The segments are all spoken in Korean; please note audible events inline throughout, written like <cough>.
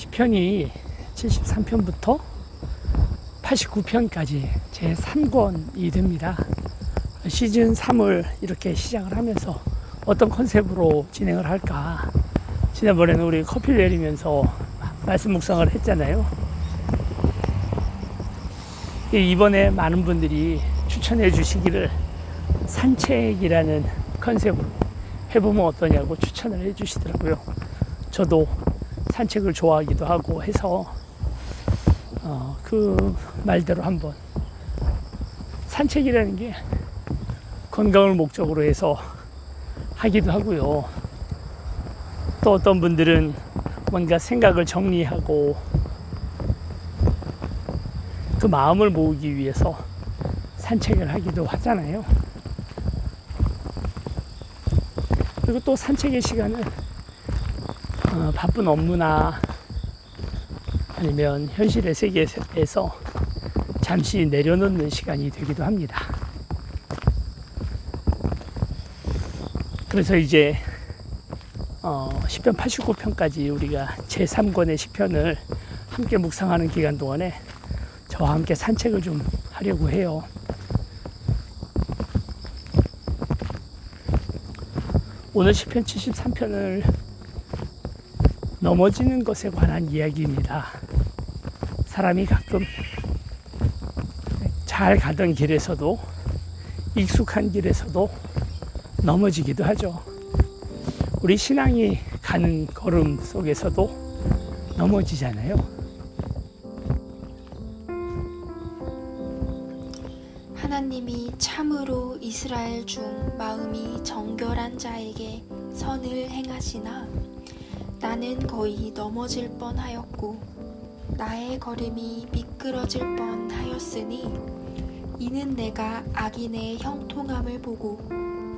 시편이 73편부터 89편까지 제 3권이 됩니다. 시즌 3을 이렇게 시작을 하면서 어떤 컨셉으로 진행을 할까. 지난번에는 우리 커피를 내리면서 말씀 묵상을 했잖아요. 이번에 많은 분들이 추천해 주시기를 산책이라는 컨셉으로 해보면 어떠냐고 추천을 해 주시더라고요. 저도 산책을 좋아하기도 하고 해서 어, 그 말대로 한번 산책이라는 게 건강을 목적으로 해서 하기도 하고요. 또 어떤 분들은 뭔가 생각을 정리하고 그 마음을 모으기 위해서 산책을 하기도 하잖아요. 그리고 또 산책의 시간은 어, 바쁜 업무나 아니면 현실의 세계에서 잠시 내려놓는 시간이 되기도 합니다. 그래서 이제 어, 10편 89편까지 우리가 제3권의 시편을 함께 묵상하는 기간 동안에 저와 함께 산책을 좀 하려고 해요. 오늘 시편 73편을 넘어지는 것에 관한 이야기입니다. 사람이 가끔 잘 가던 길에서도 익숙한 길에서도 넘어지기도 하죠. 우리 신앙이 가는 걸음 속에서도 넘어지잖아요. 하나님이 참으로 이스라엘 중 마음이 정결한 자에게 선을 행하시나 나는 거의 넘어질 뻔하였고 나의 걸음이 미끄러질 뻔하였으니 이는 내가 악인의 형통함을 보고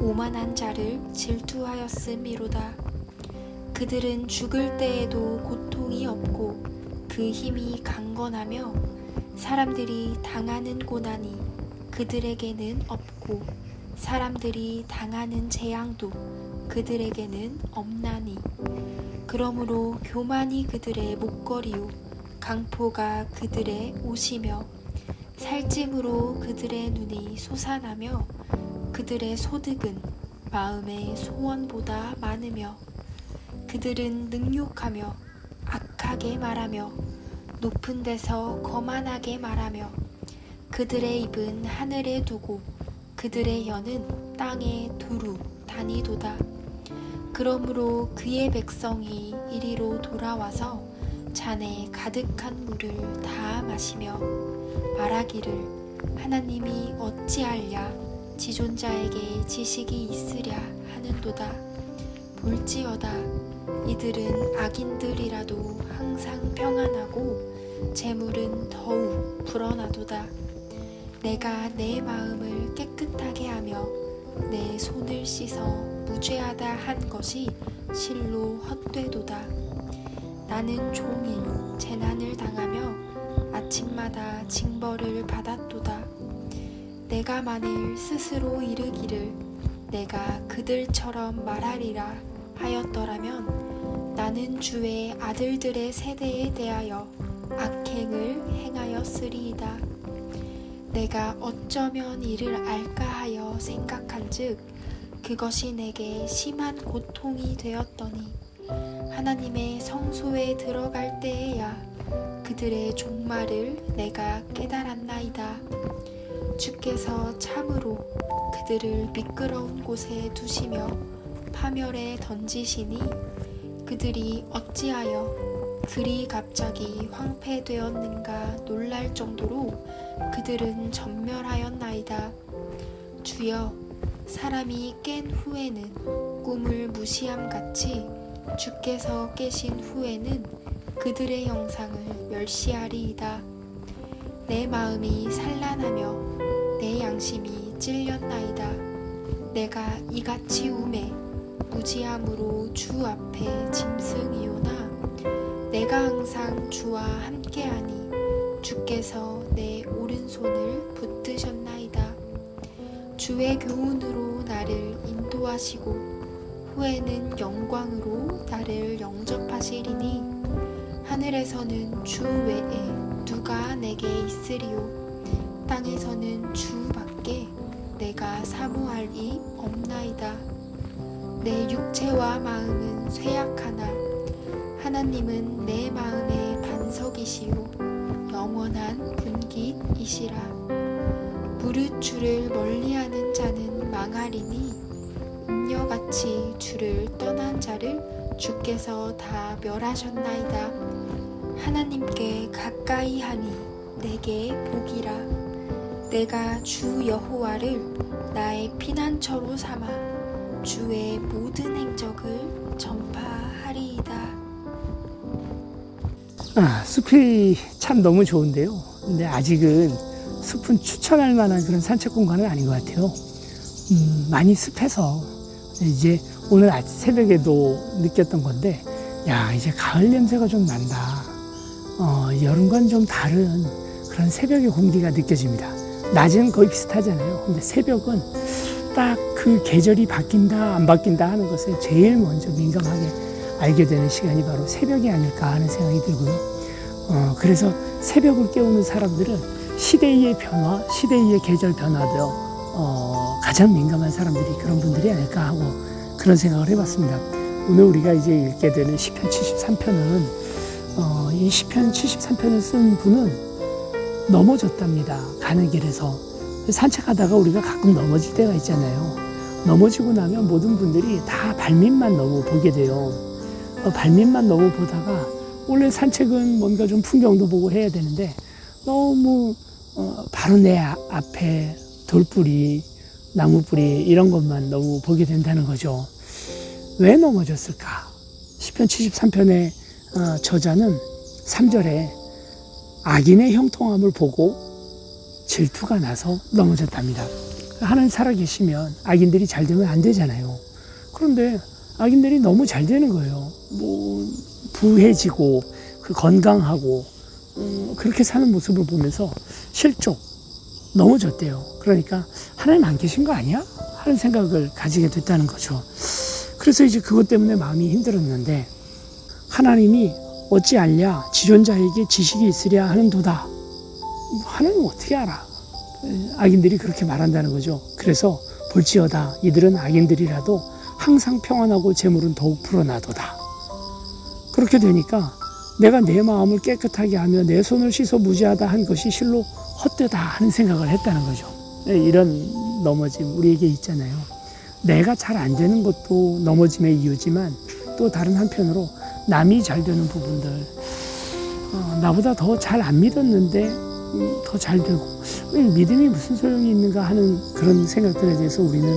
오만한 자를 질투하였음이로다. 그들은 죽을 때에도 고통이 없고 그 힘이 강건하며 사람들이 당하는 고난이 그들에게는 없고 사람들이 당하는 재앙도 그들에게는 없나니 그러므로 교만이 그들의 목걸이요 강포가 그들의 옷이며 살찜으로 그들의 눈이 솟아나며 그들의 소득은 마음의 소원보다 많으며 그들은 능욕하며 악하게 말하며 높은 데서 거만하게 말하며 그들의 입은 하늘에 두고 그들의 혀는 땅에 두루 다니도다. 그러므로 그의 백성이 이리로 돌아와서 잔에 가득한 물을 다 마시며 말하기를 하나님이 어찌하랴 지존자에게 지식이 있으랴 하는도다. 볼지어다 이들은 악인들이라도 항상 평안하고 재물은 더욱 불어나도다. 내가 내 마음을 깨끗하게 하며 내 손을 씻어 무죄하다 한 것이 실로 헛되도다. 나는 종일 재난을 당하며 아침마다 징벌을 받았도다. 내가 만일 스스로 이르기를 내가 그들처럼 말하리라 하였더라면 나는 주의 아들들의 세대에 대하여 악행을 행하였으리이다. 내가 어쩌면 이를 알까 하여 생각한즉 그것이 내게 심한 고통이 되었더니 하나님의 성소에 들어갈 때에야 그들의 종말을 내가 깨달았나이다. 주께서 참으로 그들을 미끄러운 곳에 두시며 파멸에 던지시니 그들이 어찌하여 그리 갑자기 황폐되었는가 놀랄 정도로 그들은 전멸하였나이다. 주여, 사람이 깬 후에는 꿈을 무시함 같이 주께서 깨신 후에는 그들의 영상을 멸시하리이다. 내 마음이 산란하며 내 양심이 찔렸나이다. 내가 이같이 우매 무지함으로 주 앞에 짐승이오나 내가 항상 주와 함께하니 주께서 내 오른손을 붙드셨나이다. 주의 교훈으로 나를 인도하시고 후에는 영광으로 나를 영접하시리니 하늘에서는 주 외에 누가 내게 있으리요? 땅에서는 주밖에 내가 사모할 이 없나이다. 내 육체와 마음은 쇠약하나 하나님은 내 마음의 반석이시요. 영원한 분깃이시라 무릇 주를 멀리하는 자는 망하리니 음녀같이 주를 떠난 자를 주께서 다 멸하셨나이다. 하나님께 가까이 하니 내게 복이라. 내가 주 여호와를 나의 피난처로 삼아 주의 모든 행적을 전파하리이다. 아, 숲이 참 너무 좋은데요. 근데 아직은 숲은 추천할 만한 그런 산책 공간은 아닌 것 같아요. 음, 많이 습해서 이제 오늘 아침 새벽에도 느꼈던 건데, 야, 이제 가을 냄새가 좀 난다. 어, 여름과는 좀 다른 그런 새벽의 공기가 느껴집니다. 낮은 거의 비슷하잖아요. 근데 새벽은 딱 그 계절이 바뀐다, 안 바뀐다 하는 것을 제일 먼저 민감하게 알게 되는 시간이 바로 새벽이 아닐까 하는 생각이 들고요. 어, 그래서 새벽을 깨우는 사람들은 시대의 변화, 시대의 계절 변화도 어, 가장 민감한 사람들이 그런 분들이 아닐까 하고 그런 생각을 해봤습니다. 오늘 우리가 이제 읽게 되는 시편 73편은 어, 이 시편 73편을 쓴 분은 넘어졌답니다. 가는 길에서 산책하다가 우리가 가끔 넘어질 때가 있잖아요. 넘어지고 나면 모든 분들이 다 발밑만 너무 보게 돼요. 어, 발밑만 너무 보다가 원래 산책은 뭔가 좀 풍경도 보고 해야 되는데 너무 어, 바로 내 아- 앞에 돌뿌리, 나무뿌리 이런 것만 너무 보게 된다는 거죠. 왜 넘어졌을까? 시편 73편의 어, 저자는 3절에 악인의 형통함을 보고 질투가 나서 넘어졌답니다. 하나님 살아계시면 악인들이 잘 되면 안 되잖아요. 그런데 악인들이 너무 잘 되는 거예요. 뭐 부해지고 그 건강하고 음, 그렇게 사는 모습을 보면서 실족 넘어졌대요. 그러니까 하나님 안 계신 거 아니야? 하는 생각을 가지게 됐다는 거죠. 그래서 이제 그것 때문에 마음이 힘들었는데 하나님이 어찌 알랴 지존자에게 지식이 있으랴 하는도다. 하나님 어떻게 알아? 악인들이 그렇게 말한다는 거죠. 그래서 볼지어다 이들은 악인들이라도 항상 평안하고 재물은 더욱 불어나도다. 그렇게 되니까 내가 내 마음을 깨끗하게 하며 내 손을 씻어 무지하다 한 것이 실로 헛되다 하는 생각을 했다는 거죠. 네, 이런 넘어짐 우리에게 있잖아요. 내가 잘 안 되는 것도 넘어짐의 이유지만 또 다른 한편으로 남이 잘 되는 부분들 어, 나보다 더 잘 안 믿었는데 음, 더잘 되고 음, 믿음이 무슨 소용이 있는가 하는 그런 생각들에 대해서 우리는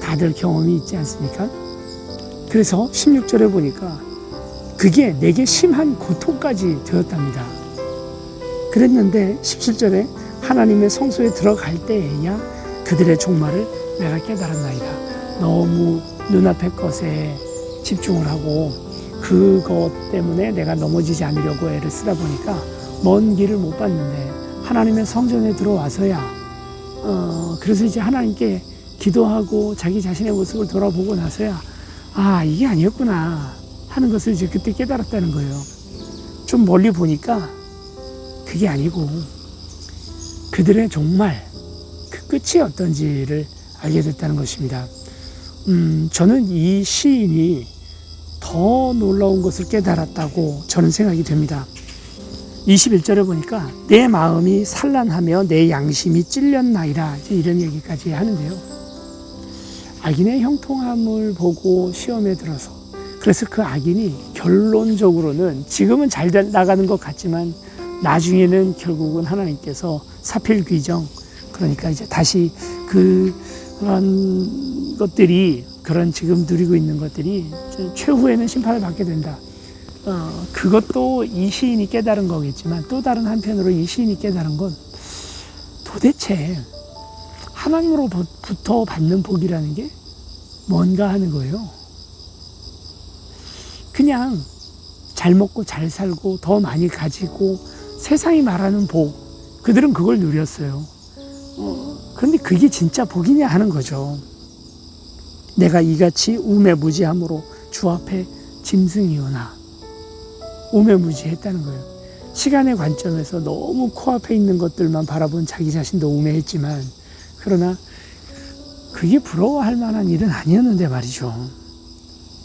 다들 경험이 있지 않습니까? 그래서 16절에 보니까 그게 내게 심한 고통까지 되었답니다. 그랬는데 17절에 하나님의 성소에 들어갈 때에야 그들의 종말을 내가 깨달았나이다. 너무 눈앞의 것에 집중을 하고 그것 때문에 내가 넘어지지 않으려고 애를 쓰다 보니까 먼 길을 못 봤는데 하나님의 성전에 들어와서야 어 그래서 이제 하나님께 기도하고 자기 자신의 모습을 돌아보고 나서야 아 이게 아니었구나 하는 것을 이제 그때 깨달았다는 거예요. 좀 멀리 보니까 그게 아니고 그들의 정말 그 끝이 어떤지를 알게 됐다는 것입니다. 음, 저는 이 시인이 더 놀라운 것을 깨달았다고 저는 생각이 됩니다. 21절에 보니까 내 마음이 산란하며 내 양심이 찔렸나이다 이제 이런 얘기까지 하는데요. 악인의 형통함을 보고 시험에 들어서 그래서 그 악인이 결론적으로는 지금은 잘 돼- 나가는 것 같지만 나중에는 결국은 하나님께서 사필 귀정 그러니까 이제 다시 그 그런 것들이 그런 지금 누리고 있는 것들이 최후에는 심판을 받게 된다. 어, 그것도 이 시인이 깨달은 거겠지만 또 다른 한편으로 이 시인이 깨달은 건 도대체 하나님으로부터 받는 복이라는 게 뭔가 하는 거예요. 그냥 잘 먹고 잘 살고 더 많이 가지고 세상이 말하는 복, 그들은 그걸 누렸어요. 어, 그런데 그게 진짜 복이냐 하는 거죠. 내가 이같이 우매무지함으로 주 앞에 짐승이오나 우매무지했다는 거예요. 시간의 관점에서 너무 코앞에 있는 것들만 바라본 자기 자신도 우매했지만 그러나 그게 부러워할 만한 일은 아니었는데 말이죠.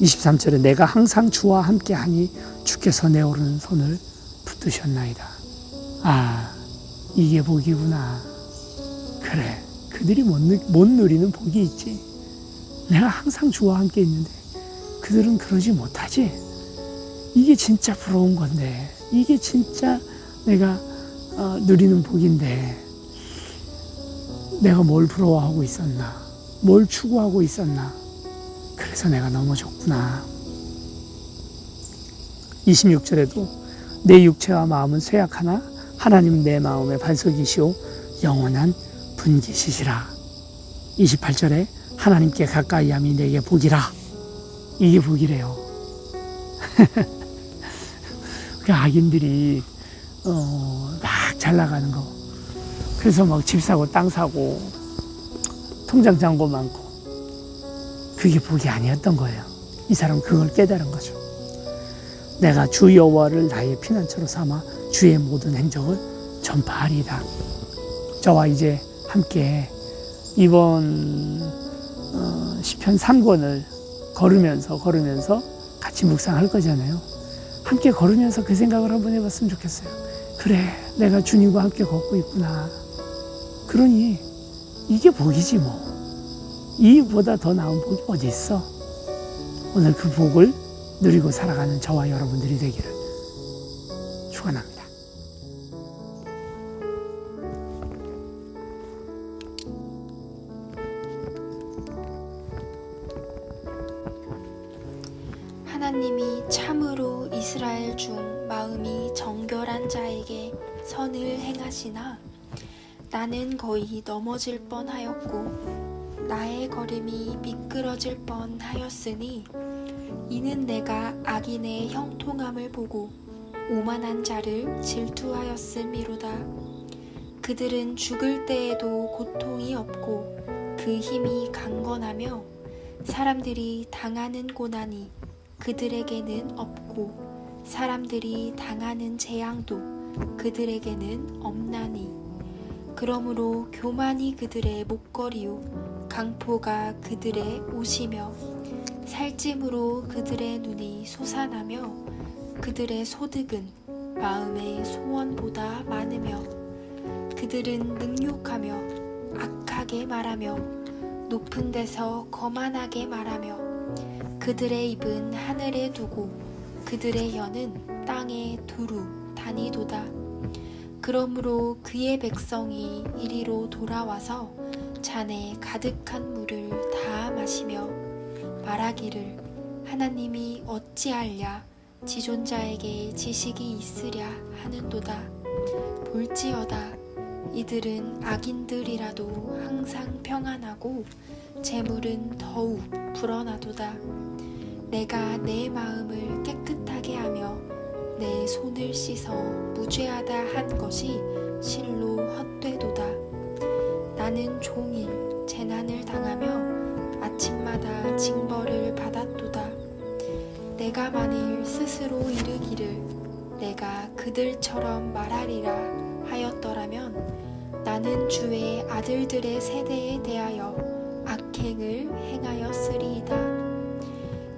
23절에 내가 항상 주와 함께 하니 주께서 내 오른 손을 붙드셨나이다. 아, 이게 복이구나. 그래, 그들이 못, 느, 못 누리는 복이 있지. 내가 항상 주와 함께 있는데 그들은 그러지 못하지. 이게 진짜 부러운 건데, 이게 진짜 내가 어, 누리는 복인데, 내가 뭘 부러워하고 있었나, 뭘 추구하고 있었나, 그래서 내가 넘어졌구나. 26절에도 내 육체와 마음은 쇠약하나 하나님은 내 마음의 반석이시오 영원한 분기시시라. 28절에 하나님께 가까이 함이 내게 복이라. 이게 복이래요. <laughs> 그 악인들이 어, 막 잘 나가는 거. 그래서 막 집 사고 땅 사고 통장 잔고 많고 그게 복이 아니었던 거예요. 이 사람은 그걸 깨달은 거죠. 내가 주 여호와를 나의 피난처로 삼아 주의 모든 행적을 전파하리이다. 저와 이제 함께 이번 어, 시편 3권을 걸으면서 걸으면서 같이 묵상할 거잖아요. 함께 걸으면서 그 생각을 한번 해봤으면 좋겠어요. 그래, 내가 주님과 함께 걷고 있구나. 그러니 이게 복이지 뭐. 이보다 더 나은 복이 어디 있어? 오늘 그 복을 누리고 살아가는 저와 여러분들이 되기를 축원합니다. 하나님이 참으로 이스라엘 중 마음이 정결한 자에게 선을 행하시나 나는 거의 넘어질 뻔하였고 나의 걸음이 미끄러질 뻔하였으니 이는 내가 악인의 형통함을 보고 오만한 자를 질투하였음이로다. 그들은 죽을 때에도 고통이 없고 그 힘이 강건하며 사람들이 당하는 고난이 그들에게는 없고 사람들이 당하는 재앙도 그들에게는 없나니. 그러므로 교만이 그들의 목걸이요 강포가 그들의 옷이며 살찜으로 그들의 눈이 솟아나며 그들의 소득은 마음의 소원보다 많으며 그들은 능욕하며 악하게 말하며 높은 데서 거만하게 말하며 그들의 입은 하늘에 두고 그들의 혀는 땅에 두루 다니도다. 그러므로 그의 백성이 이리로 돌아와서 잔에 가득한 물을 다 마시며 말하기를 하나님이 어찌하랴 지존자에게 지식이 있으랴 하는도다. 볼지어다 이들은 악인들이라도 항상 평안하고 재물은 더욱 불어나도다. 내가 내 마음을 깨끗하게 하며 내 손을 씻어 무죄하다 한 것이 실로 헛되도다. 나는 종일 재난을 당하며 아침마다 징벌을 받았도다. 내가 만일 스스로 이르기를 내가 그들처럼 말하리라 하였더라면 나는 주의 아들들의 세대에 대하여 악행을 행하였으리이다.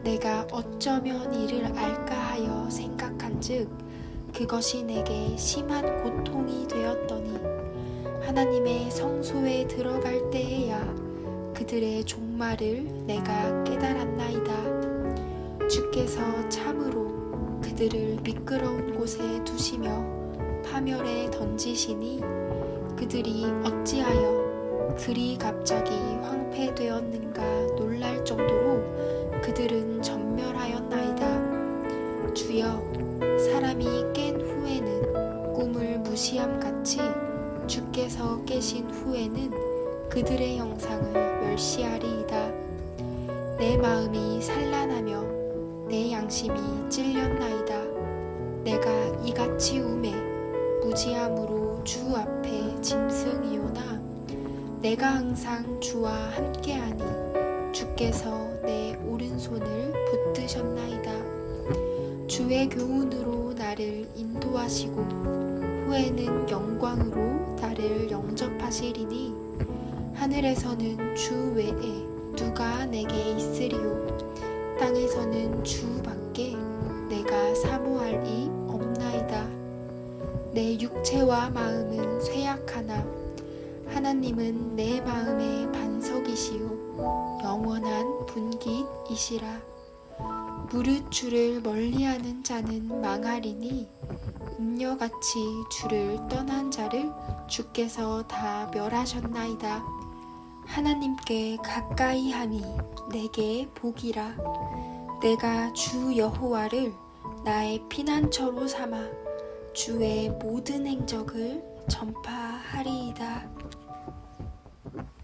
내가 어쩌면 이를 알까 하여 생각한즉 그것이 내게 심한 고통이 되었더니 하나님의 성소에 들어갈 때에야 그들의 종말을 내가 깨달았나이다. 주께서 참으로 그들을 미끄러운 곳에 두시며 파멸에 던지시니 그들이 어찌하여 들이 갑자기 황폐되었는가 놀랄 정도로 그들은 전멸하였나이다. 주여, 사람이 깬 후에는 꿈을 무시함 같이 주께서 깨신 후에는 그들의 형상을 멸시하리이다. 내 마음이 산란하며 내 양심이 찔렸나이다. 내가 이같이 우매 무지함으로 주 앞에 짐승이오나 내가 항상 주와 함께하니 주께서 내 오른손을 붙드셨나이다. 주의 교훈으로 나를 인도하시고 후에는 영광으로 나를 영접하시리니 하늘에서는 주 외에 누가 내게 있으리요? 땅에서는 주밖에 내가 사모할 이 없나이다. 내 육체와 마음은 쇠약하나 하나님은 내 마음의 반석이시요. 영원한 분깃이시라. 무릇 주를 멀리하는 자는 망하리니 음녀같이 주를 떠난 자를 주께서 다 멸하셨나이다. 하나님께 가까이 함이 내게 복이라. 내가 주 여호와를 나의 피난처로 삼아 주의 모든 행적을 전파하리이다